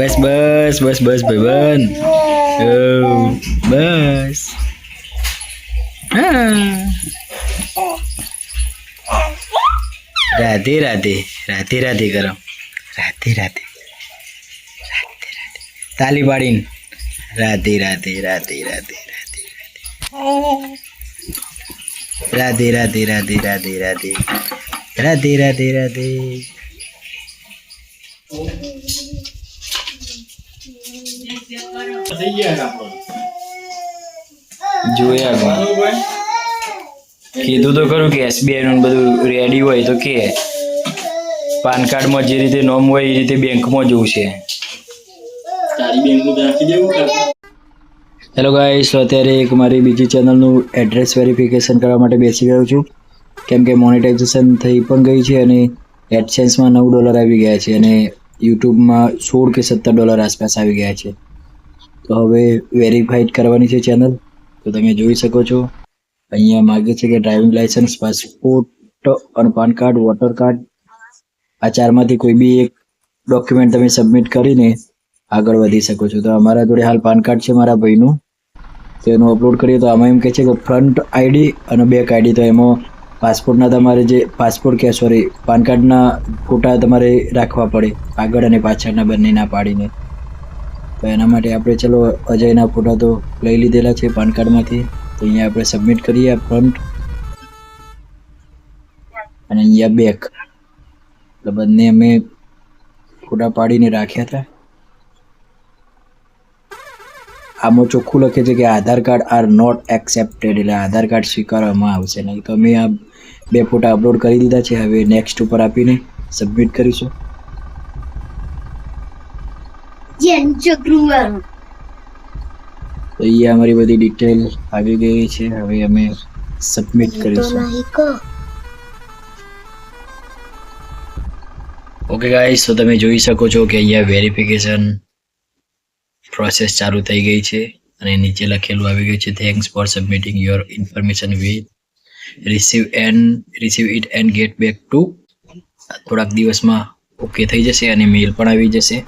બસ બસ બસ બસ ભાઈબંધ ઓ, બસ. રાધે રાધે રાધે રાધે કરો રાધે રાધે રાધે રાધે તાલી પાડીને રાધે રાધે રાધે રાધે રાધે રાધે રાધે રાધે રાધે રાધે રાધે રાધે રાધે જોયા મેં. કીધું તો ખરું કે એસબીઆઈ નું બધું રેડી હોય તો કે. પાન કાર્ડમાં જે રીતે નોમ હોય એ રીતે બેંકમાં જવું છે. હેલો ગાઈસ અત્યારે એક મારી બીજી ચેનલનું એડ્રેસ વેરિફિકેશન કરવા માટે બેસી ગયો છું. કેમ કે મોનેટાઇઝેશન થઈ પણ ગઈ છે અને એડસેન્સમાં નવ ડોલર આવી ગયા છે અને યુટ્યુબમાં સોળ કે સત્તર ડોલર આસપાસ આવી ગયા છે. તો હવે વેરીફાઈડ કરવાની છે ચેનલ તો તમે જોઈ શકો છો. અહીંયા માગે છે કે ડ્રાઇવિંગ લાઇસન્સ પાસપોર્ટ અને પાન કાર્ડ વોટર કાર્ડ આ ચારમાંથી કોઈ બી એક ડોક્યુમેન્ટ તમે સબમિટ કરીને આગળ વધી શકો છો. તો અમારા જોડે હાલ પાન કાર્ડ છે મારા ભાઈનું. તો એનું અપલોડ કરીએ તો આમાં એમ કહે છે કે ફ્રન્ટ આઈડી અને બેક આઈડી તો એમાં પાસપોર્ટના તમારે જે પાસપોર્ટ કે સોરી પાન કાર્ડના ફોટા તમારે રાખવા પડે આગળ અને પાછળના બંનેના પાડીને. તો એના માટે આપણે ચલો અજયના ફોટા તો લઈ લીધેલા છે પાન કાર્ડમાંથી. તો અહીંયા આપણે સબમિટ કરીએ ફ્રન્ટ અને અહીંયા બેક એટલે બંને અમે ફોટા પાડીને રાખ્યા હતા. આમાં ચોખ્ખું લખે છે કે Aadhaar card are not accepted એટલે આધાર કાર્ડ સ્વીકારવામાં આવશે. નહીં તો અમે આ બે ફોટા અપલોડ કરી દીધા છે. હવે નેક્સ્ટ ઉપર આપીને સબમિટ કરીશું. તો અહીંયા અમારી બધી ડિટેલ આવી ગઈ છે. હવે અમે સબમિટ કરીશું. ઓકે ગાઈસ તો તમે જોઈ શકો છો કે અહીંયા વેરિફિકેશન પ્રોસેસ ચાલુ થઈ ગઈ છે અને નીચે લખેલું આવી ગયું છે thanks for submitting your information with receive and receive it and get back to થોડાક દિવસમાં ઓકે થઈ જશે અને મેલ પણ આવી જશે.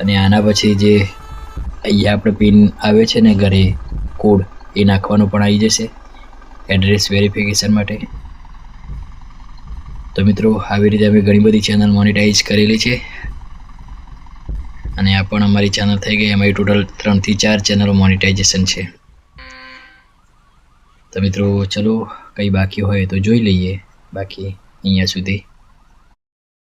અને આના પછી જે અહીંયા આપણે પિન આવે છે ને ઘરે કોડ, એ નાખવાનું પણ આવી જશે એડ્રેસ વેરિફિકેશન માટે. તો મિત્રો, આવી રીતે અમે ઘણી બધી ચેનલ મોનિટાઈઝ કરેલી છે. અને આ પણ અમારી ચેનલ થઈ ગઈ અમારી ટોટલ ત્રણથી ચાર ચેનલો મોનિટાઇઝેશન છે. તો મિત્રો, ચલો, કંઈ બાકી હોય તો જોઈ લઈએ બાકી અહીંયા સુધી.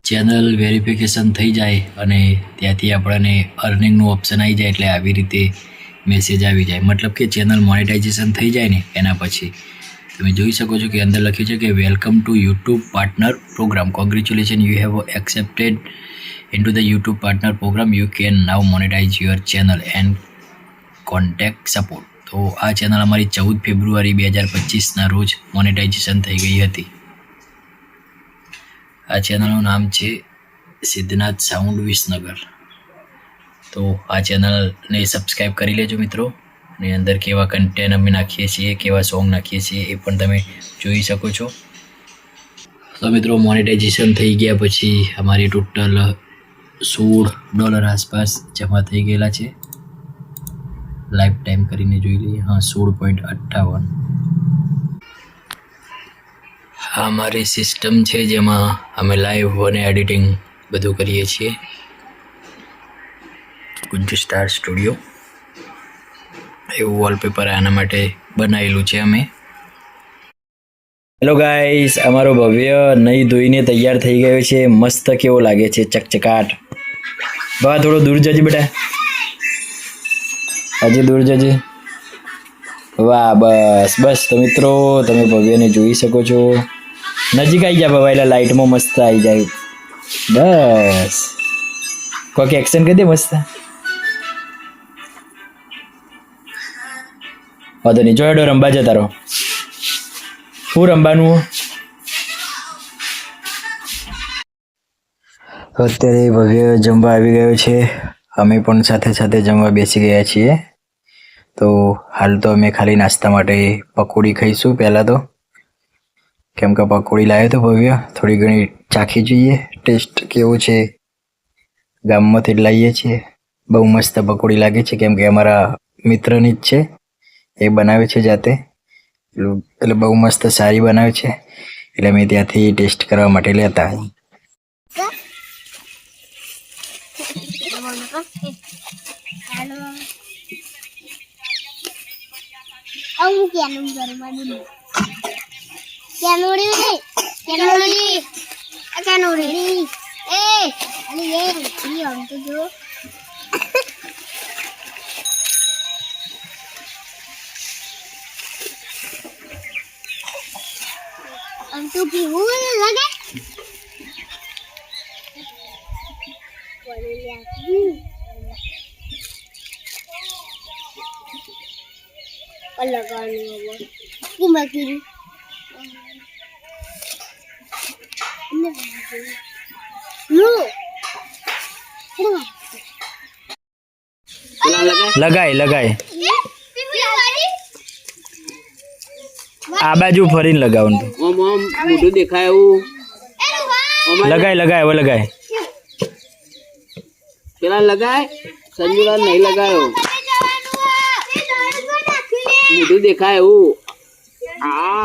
ચેનલ વેરિફિકેશન થઈ જાય અને ત્યાંથી આપણને અર્નિંગનું ઓપ્શન આવી જાય એટલે આવી રીતે મેસેજ આવી જાય. મતલબ કે ચેનલ મોનેટાઇઝેશન થઈ જાય ને એના પછી. તમે જોઈ શકો છો કે અંદર લખ્યું છે કે welcome to YouTube partner program congratulation you have accepted in to the YouTube partner program you can now monetize your channel and contact support તો આ ચેનલ અમારી ચૌદ ફેબ્રુઆરી બે હજાર પચીસના રોજ મોનેટાઇઝેશન થઈ ગઈ હતી. આ ચેનલનું નામ છે સિદ્ધનાથ સાઉન્ડ વિસનગર. તો આ ચેનલને સબસ્ક્રાઈબ કરી લેજો મિત્રો. અને અંદર કેવા કન્ટેન્ટ અમે નાખીએ છીએ, કેવા સોંગ નાખીએ છીએ એ પણ તમે જોઈ શકો છો. તો મિત્રો મોનેટાઇઝેશન થઈ ગયા પછી અમારી ટોટલ સોળ ડોલર આસપાસ જમા થઈ ગયેલા છે. લાઈફ ટાઈમ કરીને જોઈ લઈએ. હા, સોળ પોઈન્ટ અઠ્ઠાવન. આ મારી સિસ્ટમ છે જેમાં અમે લાઈવ અને એડિટિંગ બધું કરીએ છીએ. ગુજ્જુ સ્ટાર સ્ટુડિયો એવું વોલપેપર આના માટે બનાવેલું છે અમે. હેલો ગાઈસ અમારો ભવ્ય નહીં ધોઈને તૈયાર થઈ ગયો છે. મસ્ત કેવો લાગે છે? ચકચકાટ. બા થોડો દૂર જજે બેટા. હજી દૂર જજે. વાહ, બસ બસ તો મિત્રો, તમે ભવ્યને જોઈ શકો છો. નજીક આવી જાય ભવાયેલા લાઇટમાં મસ્ત આવી જાય. બસ. કોઈક એક્શન કરી દે મસ્ત. વાંધો નહીં જોડો રંબા જતા રહો શું રમવાનું અત્યારે ભવ્ય જમવા આવી ગયો છે. અમે પણ સાથે સાથે જમવા બેસી ગયા છીએ. તો હાલ તો અમે ખાલી નાસ્તા માટે પકોડી ખાઈશું પહેલાં તો. કેમ કે પકોડી લાવ્યો તો ભવ્ય. થોડી ઘણી ચાખી જોઈએ. ટેસ્ટ કેવો છે? ગામમાંથી જ લાવીએ છીએ. બહુ મસ્ત પકોડી લાગે છે. કેમ કે અમારા મિત્રની જ છે. એ બનાવે છે જાતે. એટલું બહુ મસ્ત સારી બનાવે છે. એટલે અમે ત્યાંથી ટેસ્ટ કરવા માટે લેતા. કેનું ઘરમાં બોલું કેનોડી રે કેનોડી. આ કેનોડી. એ અલી એ ઈ આમ તો જો. આમ તો કેવું લાગે. લગાવવાનું હવે કુમા કીધું? લગાય લગાય. આ બાજુ ફરીને લગાવવાનું ઓમ ઓમ મોઢું દેખાય એવું. લગાય લગાય હવે લગાય. પેલા લગાય સંજુલાલ નહીં લગાયો. મોઢું દેખાય એવું. આ.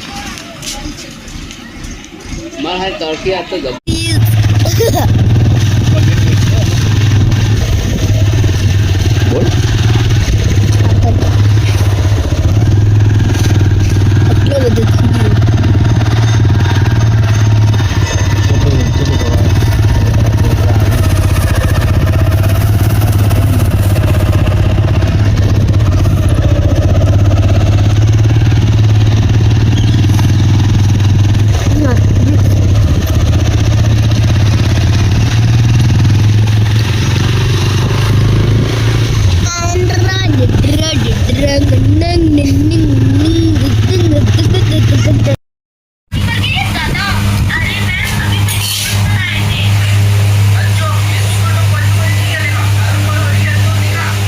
મારા તડકી આ તો ગમ બોલ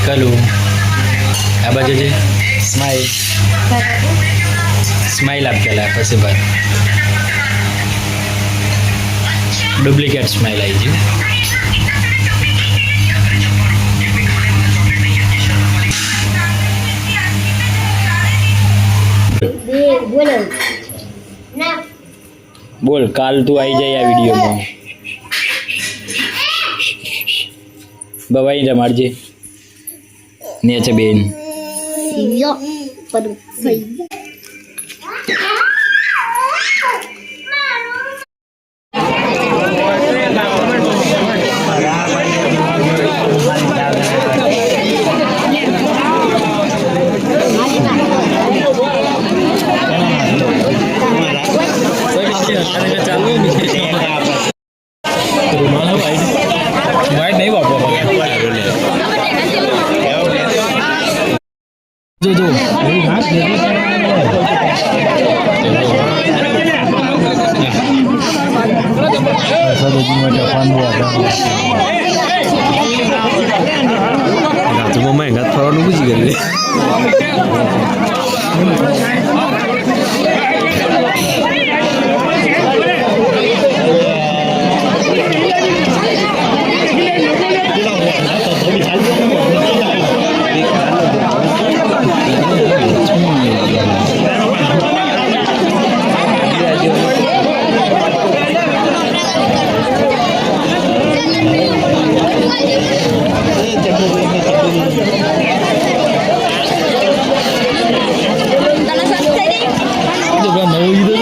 કલુ આ બાજુ છે સ્માઈલ સ્માઈલ આપ પેલા પછી ભાઈ ડુપ્લિકેટ સ્માઈલ આવી ગયું બોલો કાલ તું આવી જાય આ વિડીયોમાં. બવાઈ રમાડજે ને છે બેન. મમ્મા એંગાત ફરવાનું પૂછી કરી Não, não,